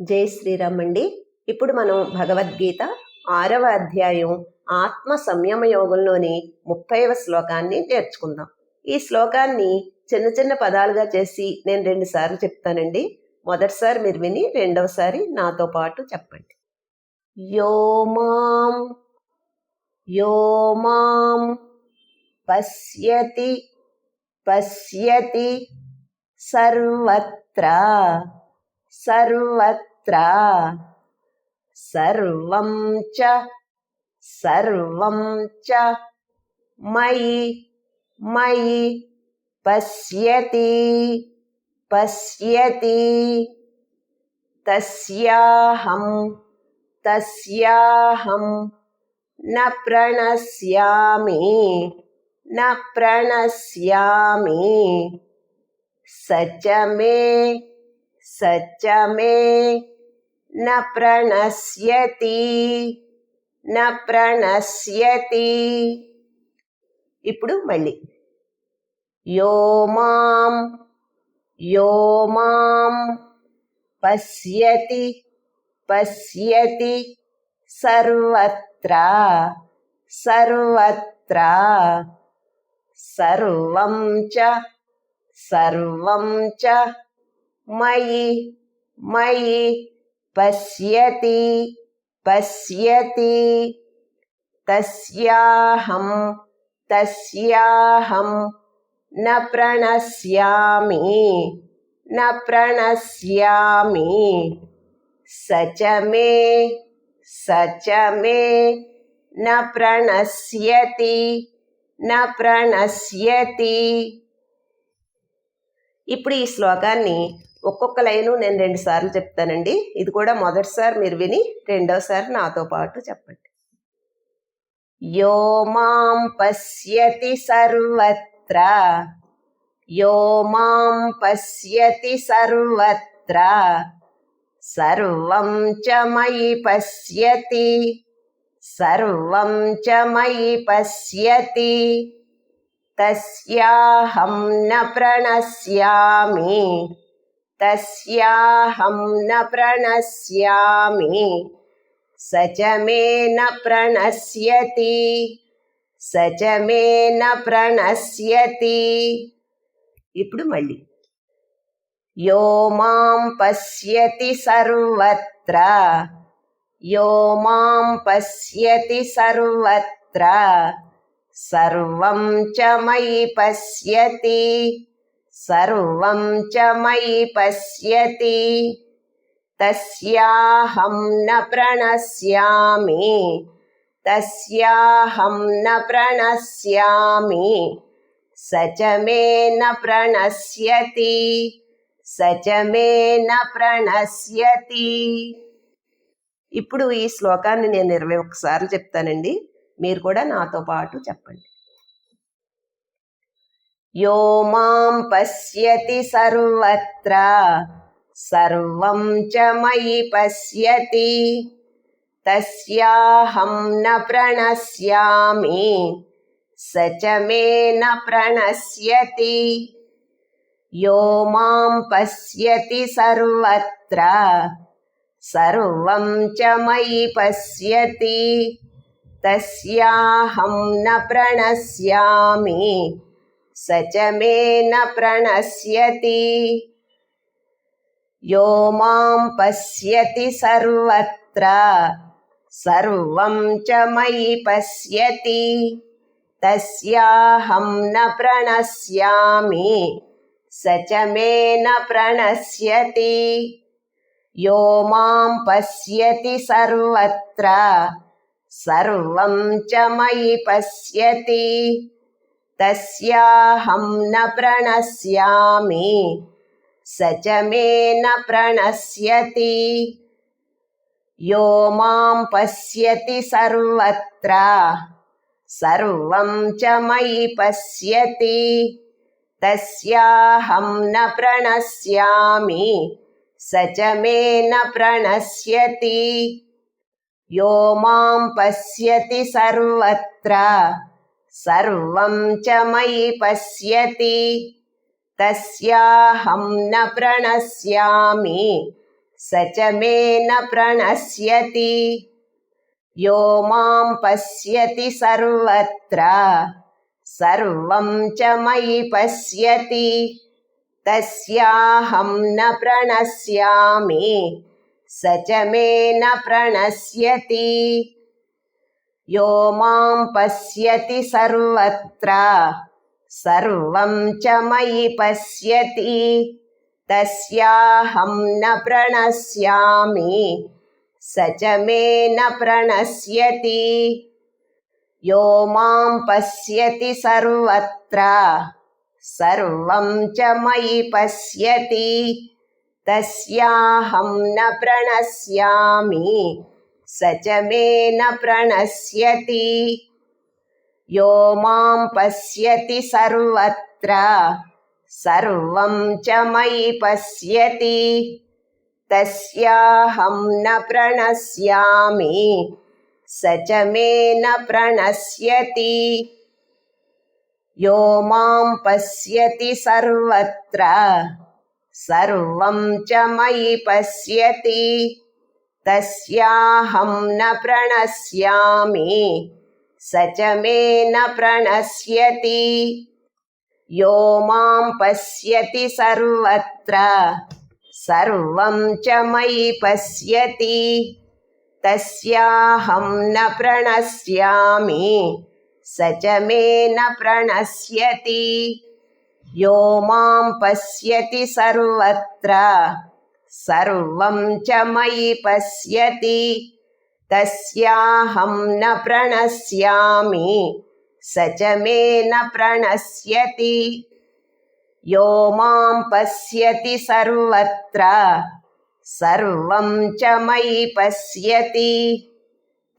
జై శ్రీరామ్ అండి. ఇప్పుడు మనం భగవద్గీత ఆరవ అధ్యాయం ఆత్మ సంయమ యోగంలోని ముప్పైవ శ్లోకాన్ని నేర్చుకుందాం. ఈ శ్లోకాన్ని చిన్న చిన్న పదాలుగా చేసి నేను రెండు సార్లు చెప్తానండి. మొదటిసారి మీరు విని రెండవసారి నాతో పాటు చెప్పండి. యో మాం యో మాం పశ్యతి పశ్యతి సర్వత్రా సర్వత్ర. సర్వం చ సర్వం చ. మయి మయి పశ్యతి పశ్యతి. తస్యాహం తస్యాహం న ప్రణశ్యామి న ప్రణశ్యామి. సచ మే సచ మే న ప్రణశ్యతి న ప్రణశ్యతి. ఇప్పుడు మళ్ళీ. యో మాం యో మాం. పశ్యతి పశ్యతి. సర్వత్ర సర్వత్ర. సర్వం చ సర్వం చ. మయి మయి పశ్యతి పశ్యతి తస్యాహం తస్యాహం న ప్రణశ్యామి న ప్రణశ్యామి సచ మే సచ మే న ప్రణశ్యతి న ప్రణశ్యతి ఇప్పుడు ఈ శ్లోకాన్ని ఒక్కొక్క లైను నేను రెండు సార్లు చెప్తానండి. ఇది కూడా మొదటిసారి మీరు విని రెండోసారి నాతో పాటు చెప్పండి. యో మాం పశ్యతి సర్వత్ర. యో మాం పశ్యతి సర్వత్ర. సర్వం చ మయి పశ్యతి. సర్వం చ మయి పశ్యతి. తస్యాహం న ప్రణశ్యామి. తస్యాహం న ప్రణశ్యామి సచ మే న ప్రణశ్యతి సచ మే న ప్రణశ్యతి ఇప్పుడు మళ్ళీ. యో మాం పశ్యతి సర్వత్ర। యో మాం పశ్యతి సర్వత్ర। సర్వం చ మయి పశ్యతి। సర్వం చ మయి పశ్యతి తస్యాహం న ప్రణశ్యామి తస్యాహం న ప్రణశ్యామి సచ మే న ప్రణశ్యతి సచ మే న ప్రణశ్యతి ఇప్పుడు ఈ శ్లోకాన్ని నేను ఇరవై ఒకసారి చెప్తానండి. మీరు కూడా నాతో పాటు చెప్పండి. यो मां पश्यति सर्वत्र सर्वं च मयि पश्यति। तस्याहं न प्रणश्यामि स च मे न प्रणश्यति। यो मां पश्यति सर्वत्र सर्वं च मयि पश्यति। तस्याहं न प्रणश्यामि సచమేన ప్రణశ్యతి యో మాం పశ్యతి సర్వత్ర సర్వం చ మయి పశ్యతి తస్యాహం న ప్రణశ్యామి సచమేన ప్రణశ్యతి యో మాం పశ్యతి సర్వత్ర సర్వం చ మయి పశ్యతి तस्याहं न प्रणश्यामि स च मे न प्रणश्यति यो मां पश्यति सर्वत्र सर्वं च मयि पश्यति तस्याहं न प्रणश्यामि स च मे न प्रणश्यति यो मां पश्यति सर्वत्र सर्वं च मयि पश्यति। तस्याहं न प्रणश्यामि स च मे न प्रणश्यति। यो मां पश्यति सर्वत्र सर्वं च मयि पश्यति। तस्याहं न प्रणश्यामि स च मे न प्रणश्यति यो मां पश्यति सर्वत्र सर्वं च मयि पश्यति। तस्याहं न प्रणश्यामि स च मे न प्रणश्यति। यो मां पश्यति सर्वत्र सर्वं च मयि पश्यति। तस्याहं न प्रणश्यामि సచమేన ప్రణశ్యతి. యో మాం పశ్యతి సర్వత్ర. సర్వం చ మయి పశ్యతి. తస్యాహం న ప్రణశ్యామి. సచమేన ప్రణశ్యతి. యో మాం పశ్యతి సర్వత్ర. సర్వం చ మయి పశ్యతి. తస్యాహం న ప్రణశ్యామి సచ మే న ప్రణశ్యతి యో మాం పశ్యతి సర్వత్ర సర్వం చ మయి పశ్యతి తస్యాహం న ప్రణశ్యామి సచ మే న ప్రణశ్యతి యో మాం పశ్యతి సర్వత్ర सर्वं च मयि पश्यति तस्याहं न प्रणश्यामि स च मे न प्रणश्यति यो मां पश्यति सर्वत्र सर्वं च मयि पश्यति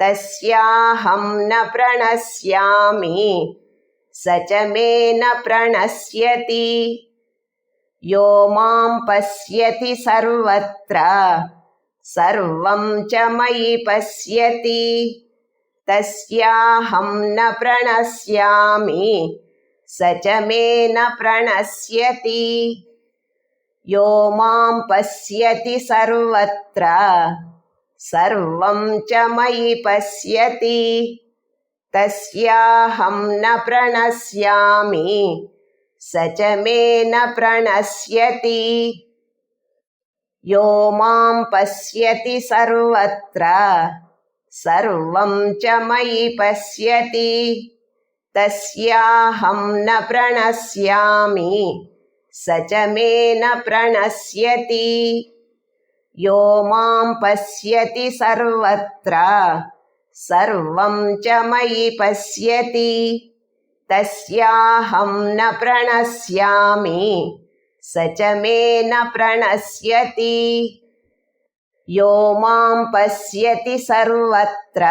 तस्याहं न प्रणश्यामि स च मे न प्रणश्यति यो मां पश्यति सर्वत्र सर्वं च मयि पश्यति। तस्याहं न प्रणश्यामि स च मे न प्रणश्यति यो मां पश्यति सर्वत्र सर्वं च मयि पश्यति। तस्याहं न प्रणश्यामि సచమేన ప్రణశ్యతి యో మాం పశ్యతి సర్వత్ర సర్వం చ మయి పశ్యతి తస్యాహం న ప్రణశ్యామి సచమేన ప్రణశ్యతి యో మాం పశ్యతి సర్వత్ర సర్వం చ మయి పశ్యతి तस्याहं न प्रणश्यामि स च मे न प्रणश्यति यो मां पश्यति सर्वत्र।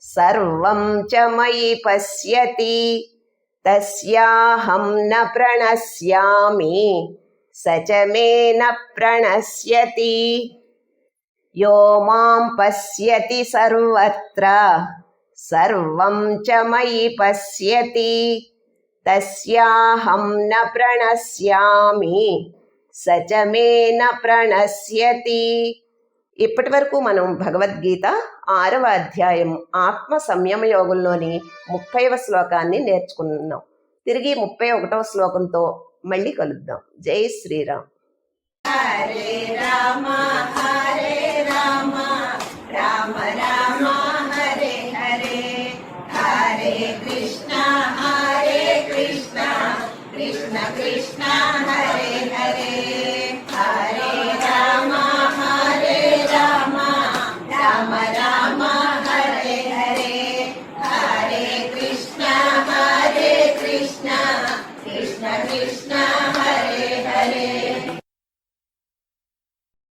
सर्वं च मयि पश्यति। तस्याहं न प्रणश्यामि स च मे न प्रणश्यति यो मां पश्यति सर्वत्र सर्वं च मयि पश्यति तस्याहं न న ప్రణశ్యతి. ఇప్పటి వరకు మనం భగవద్గీత ఆరవ అధ్యాయం ఆత్మ సంయమ యోగంలోని ముప్పైవ శ్లోకాన్ని నేర్చుకున్నాం. తిరిగి ముప్పై ఒకటవ శ్లోకంతో మళ్ళీ కలుద్దాం. జై శ్రీరామ్.